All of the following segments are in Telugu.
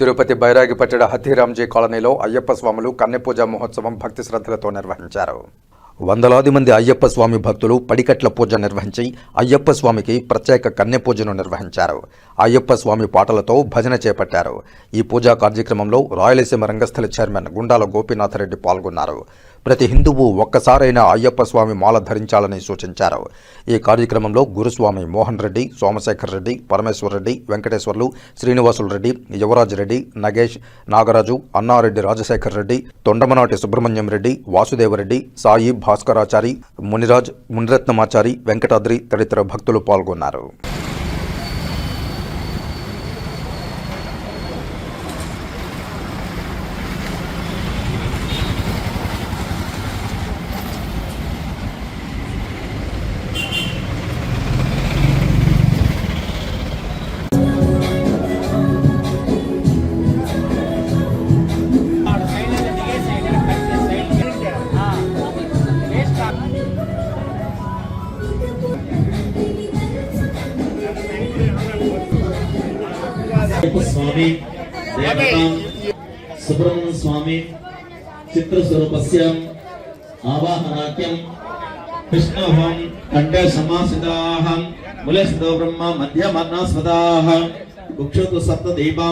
తిరుపతి బైరాగిపట్టడ హతీరాంజీ కాలనీలో అయ్యప్ప స్వాములు కన్నెపూజ మహోత్సవం భక్తి శ్రద్ధలతో నిర్వహించారు. వందలాది మంది అయ్యప్ప స్వామి భక్తులు పడికట్ల పూజ నిర్వహించి అయ్యప్ప స్వామికి ప్రత్యేక కన్నె పూజను నిర్వహించారు. అయ్యప్ప స్వామి పాటలతో భజన చేపట్టారు. ఈ పూజా కార్యక్రమంలో రాయలసీమ రంగస్థల చైర్మన్ గుండాల గోపీనాథరెడ్డి పాల్గొన్నారు. ప్రతి హిందువు ఒక్కసారైనా అయ్యప్ప స్వామి మాల ధరించాలని సూచించారు. ఈ కార్యక్రమంలో గురుస్వామి మోహన్ రెడ్డి సోమశేఖర్ రెడ్డి పరమేశ్వర్ రెడ్డి వెంకటేశ్వర్లు శ్రీనివాసులు రెడ్డి యువరాజ్ రెడ్డి నగేష్ నాగరాజు అన్నారెడ్డి రాజశేఖర్ రెడ్డి తొండమనాటి సుబ్రహ్మణ్యం రెడ్డి వాసుదేవరెడ్డి సాయి భాస్కరాచారి మునిరాజ్ మునిరత్నమాచారి వెంకటాద్రి తదితర భక్తులు పాల్గొన్నారు. స్వామి దేవతాం సుబ్రహ్మణ్య స్వామి చిత్రస్వరూపస్య ఆవాహనాఖ్యం విష్ణోహం కంఠే సమాసితాః మూలే స్థితో బ్రహ్మ మధ్య మర్ణస్వదాః కుక్షతు సప్త దీపం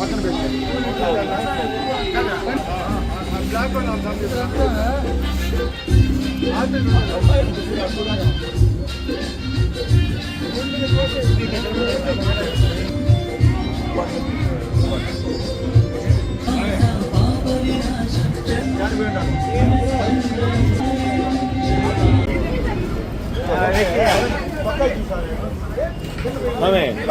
పక్కన పెట్టాను 네. 다음에. 네.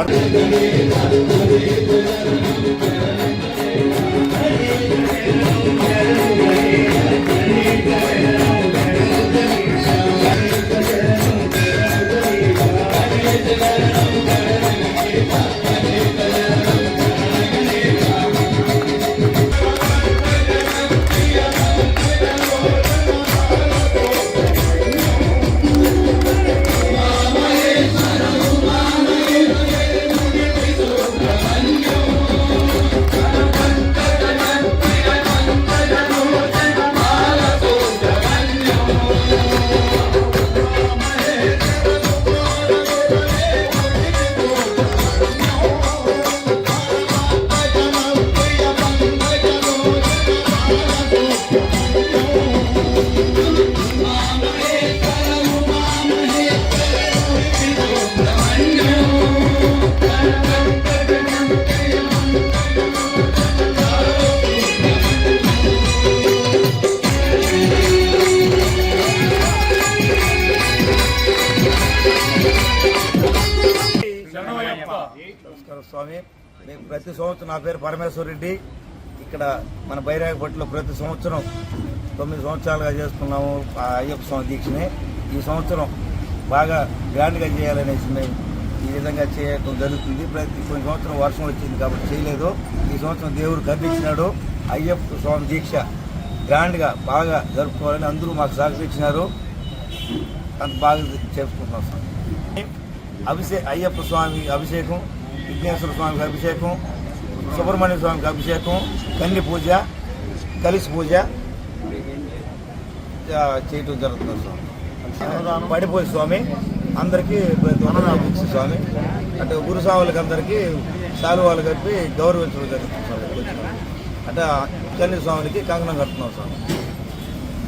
స్వామి. మేము ప్రతి సంవత్సరం నా పేరు పరమేశ్వర రెడ్డి. ఇక్కడ మన బైరాగపట్లో ప్రతి సంవత్సరం తొమ్మిది సంవత్సరాలుగా చేస్తున్నాము అయ్యప్ప స్వామి దీక్షని. ఈ సంవత్సరం బాగా గ్రాండ్గా చేయాలనేసి మేము ఈ విధంగా చేయటం జరుగుతుంది. ప్రతి కొన్ని సంవత్సరం వర్షం వచ్చింది కాబట్టి చేయలేదు. ఈ సంవత్సరం దేవుడు కనిపించినాడు. అయ్యప్ప స్వామి దీక్ష గ్రాండ్గా బాగా జరుపుకోవాలని అందరూ మాకు సహకరించినారు. అంత బాగా చేసుకుంటున్నాం స్వామి అభిషే అయ్యప్ప స్వామి అభిషేకం విఘ్నేశ్వర స్వామికి అభిషేకం సుబ్రహ్మణ్య స్వామికి అభిషేకం కన్ని పూజ కలిసి పూజ చేయటం జరుగుతుంది స్వామి. పడిపోయి స్వామి అందరికీ దీక్ష స్వామి. అంటే గురు స్వాములకి అందరికీ శాలువాలు కప్పి గౌరవించడం జరుగుతుంది స్వామి. అంటే కన్ని స్వామికి కంకణం కడుతున్నాం స్వామి.